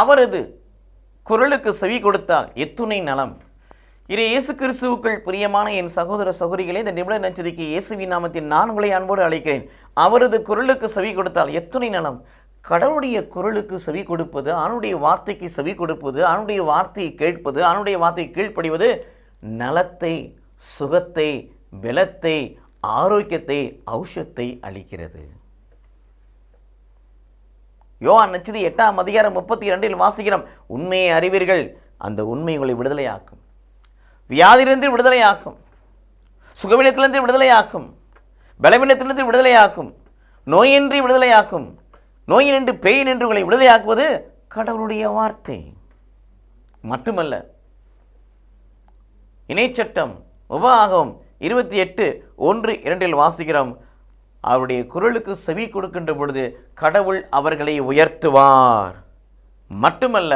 அவரது குரலுக்கு செவி கொடுத்தால் எத்துணை நலம். இது இயேசு கிறிஸ்துவுக்குள் பிரியமான என் சகோதர சகோதரிகளே இந்த நிபுண நச்சரிக்கை இயேசுவின் நாமத்தில் நான் உங்களை அன்போடு அழைக்கிறேன். அவரது குரலுக்கு செவி கொடுத்தால் எத்துணை நலம். கடவுளுடைய குரலுக்கு செவி கொடுப்பது அவனுடைய வார்த்தைக்கு செவி கொடுப்பது அவனுடைய வார்த்தையை கேட்பது அவனுடைய வார்த்தையை கீழ்ப்படிவது நலத்தை சுகத்தை பலத்தை ஆரோக்கியத்தை ஔஷத்தை அளிக்கிறது. யோவான் நச்சதி எட்டாம் அதிகாரம் முப்பத்தி இரண்டில் வாசிக்கிறோம். உண்மையை அறிவீர்கள் அந்த உண்மை உங்களை விடுதலையாக்கும். வியாதியிலிருந்து விடுதலையாக்கும். சுகவீனத்திலிருந்து விடுதலையாக்கும். பலவீனத்திலிருந்து விடுதலையாக்கும். நோயின்றி விடுதலையாக்கும். நோயினின்று பெயின் நின்று உங்களை விடுதலையாக்குவது கடவுளுடைய வார்த்தை. மட்டுமல்ல இணைச்சட்டம் உபாகம் இருபத்தி எட்டு ஒன்று இரண்டில் வாசிக்கிறோம். அவருடைய குரலுக்கு செவி கொடுக்கின்ற பொழுது கடவுள் அவர்களை உயர்த்துவார். மட்டுமல்ல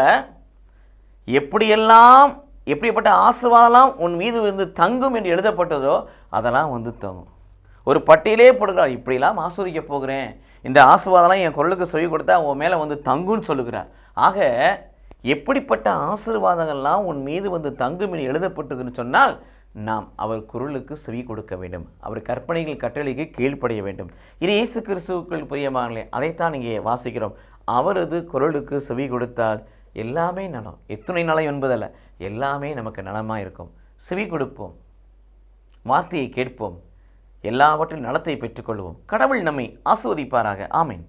எப்படியெல்லாம் எப்படிப்பட்ட ஆசீர்வாதம்லாம் உன் மீது வந்து தங்கும் என்று எழுதப்பட்டதோ அதெல்லாம் வந்து தங்கும். ஒரு பட்டியலே போடுகிறார் இப்படிலாம் ஆஸ்வதிக்க போகிறேன். இந்த ஆசீர்வாதம்லாம் என் குரலுக்கு செவி கொடுத்தா உன் மேலே வந்து தங்குன்னு சொல்லுகிறார். ஆக எப்படிப்பட்ட ஆசீர்வாதங்கள்லாம் உன் மீது வந்து தங்கும் என்று எழுதப்பட்டுக்குன்னு சொன்னால் நாம் அவர் குரலுக்கு செவி கொடுக்க வேண்டும். அவர் கற்பனைகள் கட்டளைக்கு கீழ்ப்படைய வேண்டும். இது இயேசு கிறிஸ்துவுக்குள் பிரியமானே அதைத்தான் இங்கே வாசிக்கிறோம். அவரது குரலுக்கு செவி கொடுத்தால் எல்லாமே நலம். எத்துணை நலம் என்பதல்ல எல்லாமே நமக்கு நலமாக இருக்கும். செவி கொடுப்போம். வார்த்தையை கேட்போம். எல்லாவற்றின் நலத்தை பெற்றுக்கொள்வோம். கடவுள் நம்மை ஆஸ்வதிப்பாராக ஆமீன்.